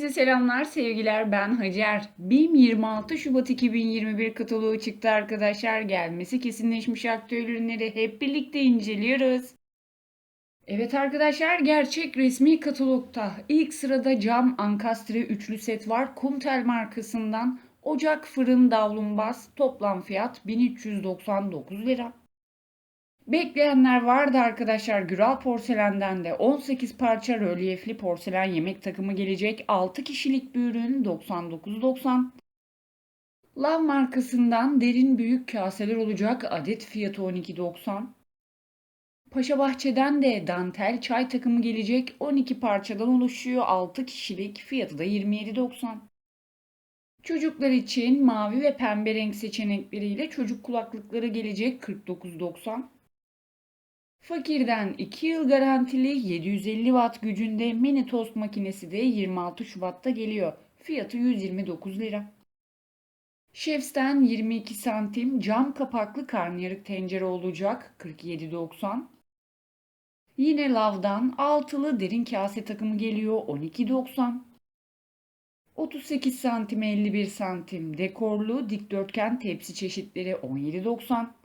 Herkese selamlar, sevgiler. Ben Hacer. BİM 26 Şubat 2021 kataloğu çıktı arkadaşlar. Gelmesi kesinleşmiş aktüel ürünleri hep birlikte inceliyoruz. Evet arkadaşlar, gerçek resmi katalogta ilk sırada cam ankastre üçlü set var. Kumtel markasından ocak fırın davlumbaz toplam fiyat 1399 lira. Bekleyenler vardı arkadaşlar. Güral Porselen'den de 18 parça rölyefli porselen yemek takımı gelecek. 6 kişilik bir ürün 99.90. Lav markasından derin büyük kaseler olacak. Adet fiyatı 12.90. Paşa Bahçe'den de dantel çay takımı gelecek. 12 parçadan oluşuyor. 6 kişilik fiyatı da 27.90. Çocuklar için mavi ve pembe renk seçenekleriyle çocuk kulaklıkları gelecek 49.90. Fakir'den 2 yıl garantili 750 watt gücünde mini tost makinesi de 26 Şubat'ta geliyor. Fiyatı 129 lira. Şefs'ten 22 santim cam kapaklı karnıyarık tencere olacak 47.90. Yine Lav'dan altılı derin kase takımı geliyor 12.90. 38 santim 51 santim dekorlu dikdörtgen tepsi çeşitleri 17.90.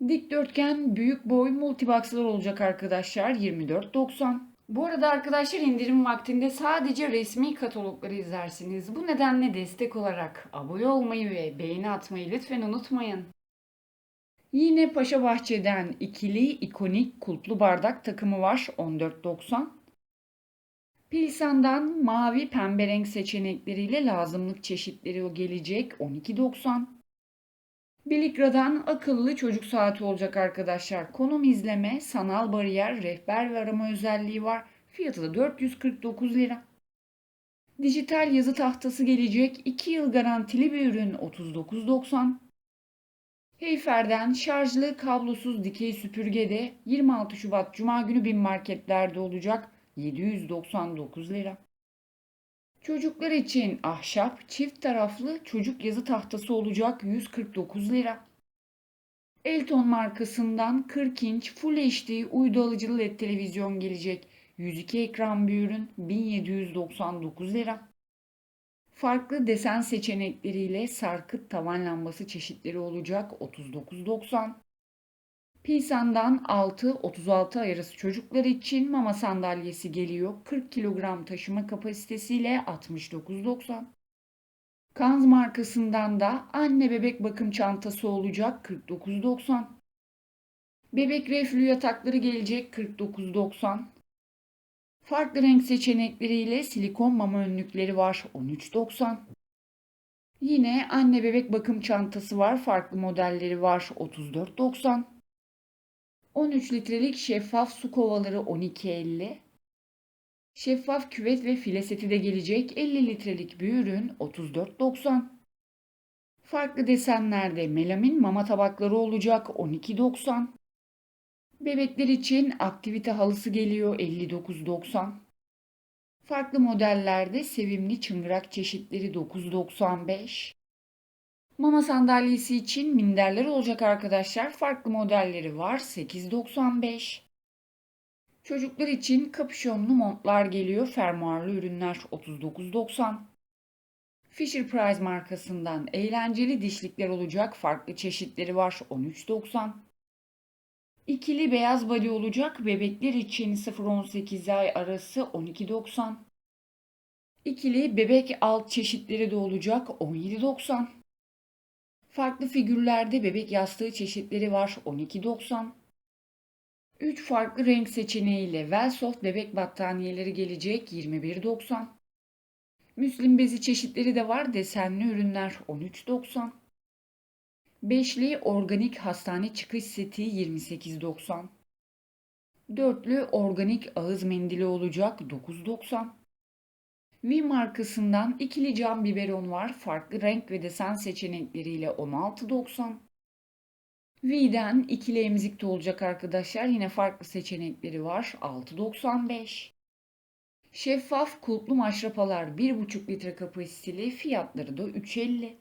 Dikdörtgen büyük boy multiboxlar olacak arkadaşlar 24.90. Bu arada arkadaşlar indirim vaktinde sadece resmi katalogları izlersiniz. Bu nedenle destek olarak abone olmayı ve beğeni atmayı lütfen unutmayın. Yine Paşa Bahçe'den ikili ikonik kulplu bardak takımı var 14.90. Pilsan'dan mavi pembe renk seçenekleriyle lazımlık çeşitleri gelecek 12.90. Bilikra'dan akıllı çocuk saati olacak arkadaşlar. Konum izleme, sanal bariyer, rehber ve arama özelliği var. Fiyatı da 449 lira. Dijital yazı tahtası gelecek. 2 yıl garantili bir ürün 39.90. Heyfer'den şarjlı kablosuz dikey süpürge de 26 Şubat Cuma günü bin marketlerde olacak 799 lira. Çocuklar için ahşap çift taraflı çocuk yazı tahtası olacak 149 lira. Elton markasından 40 inç Full HD uydu alıcılı LED televizyon gelecek. 102 ekran bir ürün 1799 lira. Farklı desen seçenekleriyle sarkıt tavan lambası çeşitleri olacak 39.90. Pilsan'dan 6-36 ay arası çocuklar için mama sandalyesi geliyor. 40 kilogram taşıma kapasitesiyle 69.90. Kanz markasından da anne bebek bakım çantası olacak 49.90. Bebek reflü yatakları gelecek 49.90. Farklı renk seçenekleriyle silikon mama önlükleri var 13.90. Yine anne bebek bakım çantası var. Farklı modelleri var 34.90. 13 litrelik şeffaf su kovaları 12.50. Şeffaf küvet ve file seti de gelecek 50 litrelik bir ürün 34.90. Farklı desenlerde melamin mama tabakları olacak 12.90. Bebekler için aktivite halısı geliyor 59.90. Farklı modellerde sevimli çıngırak çeşitleri 9.95. Mama sandalyesi için minderler olacak arkadaşlar. Farklı modelleri var. 8.95. Çocuklar için kapüşonlu montlar geliyor. Fermuarlı ürünler 39.90. Fisher Price markasından eğlenceli dişlikler olacak. Farklı çeşitleri var. 13.90. İkili beyaz body olacak. Bebekler için 0-18 ay arası 12.90. İkili bebek alt çeşitleri de olacak 17.90. Farklı figürlerde bebek yastığı çeşitleri var 12.90. 3 farklı renk seçeneğiyle Velsoft bebek battaniyeleri gelecek 21.90. Müslim bezi çeşitleri de var desenli ürünler 13.90. Beşli organik hastane çıkış seti 28.90. Dörtlü organik ağız mendili olacak 9.90. V markasından ikili cam biberon var. Farklı renk ve desen seçenekleriyle 16.90. V'den ikili emzik de olacak arkadaşlar. Yine farklı seçenekleri var. 6.95. Şeffaf kulplu maşrapalar 1,5 litre kapasiteli. Fiyatları da 3.50.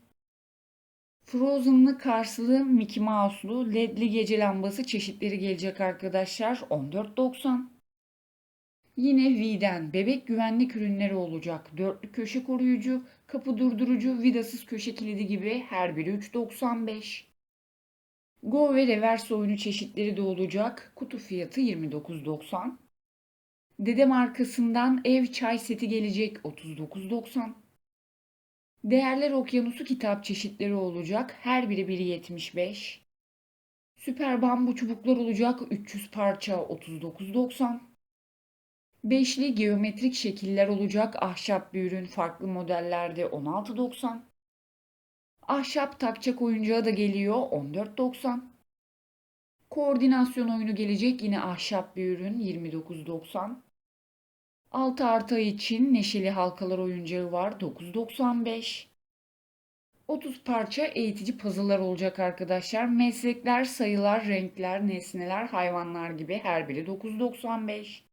Frozen'lı Karslı Mickey Mouse'lu ledli gece lambası çeşitleri gelecek arkadaşlar. 14.90. Yine V'den bebek güvenlik ürünleri olacak. Dörtlü köşe koruyucu, kapı durdurucu, vidasız köşe kilidi gibi her biri 3.95. Go ve reverse oyunu çeşitleri de olacak. Kutu fiyatı 29.90. Dede markasından ev çay seti gelecek 39.90. Değerler Okyanusu kitap çeşitleri olacak. Her biri 1.75. Süper bambu çubuklar olacak 300 parça 39.90. Beşli geometrik şekiller olacak ahşap bir ürün farklı modellerde 16.90. Ahşap takçak oyuncağı da geliyor 14.90. Koordinasyon oyunu gelecek yine ahşap bir ürün 29.90. 6 artı için neşeli halkalar oyuncağı var 9.95. 30 parça eğitici puzzle'lar olacak arkadaşlar. Meslekler, sayılar, renkler, nesneler, hayvanlar gibi her biri 9.95.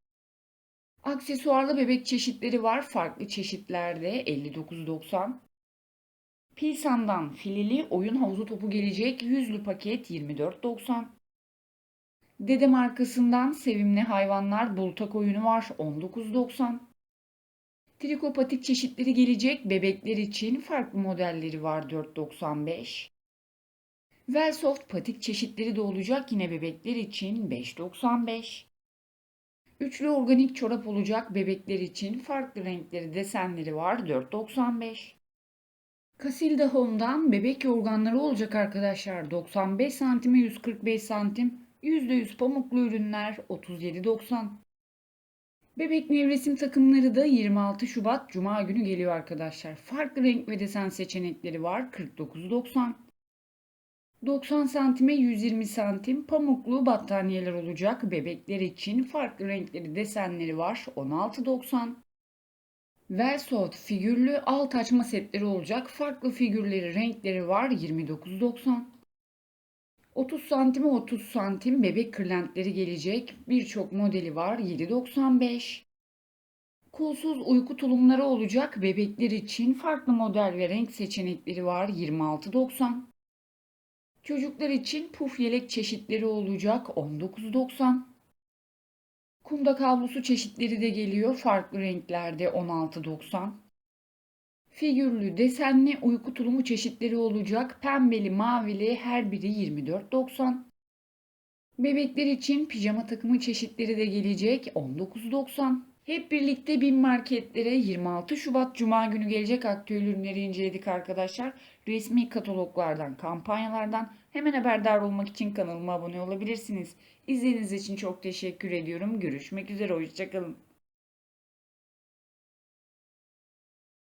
Aksesuarlı bebek çeşitleri var. Farklı çeşitlerde 59.90. Pilsan'dan filili oyun havuzu topu gelecek. Yüzlü paket 24.90. Dede markasından sevimli hayvanlar bultak oyunu var 19.90. Trikopatik çeşitleri gelecek. Bebekler için farklı modelleri var 4.95. Velsoft patik çeşitleri de olacak yine bebekler için 5.95. Üçlü organik çorap olacak bebekler için farklı renkleri desenleri var 4.95. Casilda Home'dan bebek yorganları olacak arkadaşlar 95 santime 145 santim %100 pamuklu ürünler 37.90. Bebek nevresim takımları da 26 Şubat Cuma günü geliyor arkadaşlar. Farklı renk ve desen seçenekleri var 49.90. 90 santime 120 santim pamuklu battaniyeler olacak. Bebekler için farklı renkleri desenleri var 16.90. Velsoft figürlü alt açma setleri olacak. Farklı figürleri renkleri var 29.90. 30 santime 30 santim bebek kırlentleri gelecek. Birçok modeli var 7.95. Kolsuz uyku tulumları olacak. Bebekler için farklı model ve renk seçenekleri var 26.90. Çocuklar için puf yelek çeşitleri olacak 19.90. Kundak havlusu çeşitleri de geliyor farklı renklerde 16.90. Figürlü, desenli uyku tulumu çeşitleri olacak. Pembeli, mavili her biri 24.90. Bebekler için pijama takımı çeşitleri de gelecek 19.90. Hep birlikte bin marketlere 26 Şubat Cuma günü gelecek aktüel ürünleri inceledik arkadaşlar. Resmi kataloglardan, kampanyalardan hemen haberdar olmak için kanalıma abone olabilirsiniz. İzlediğiniz için çok teşekkür ediyorum. Görüşmek üzere, hoşçakalın.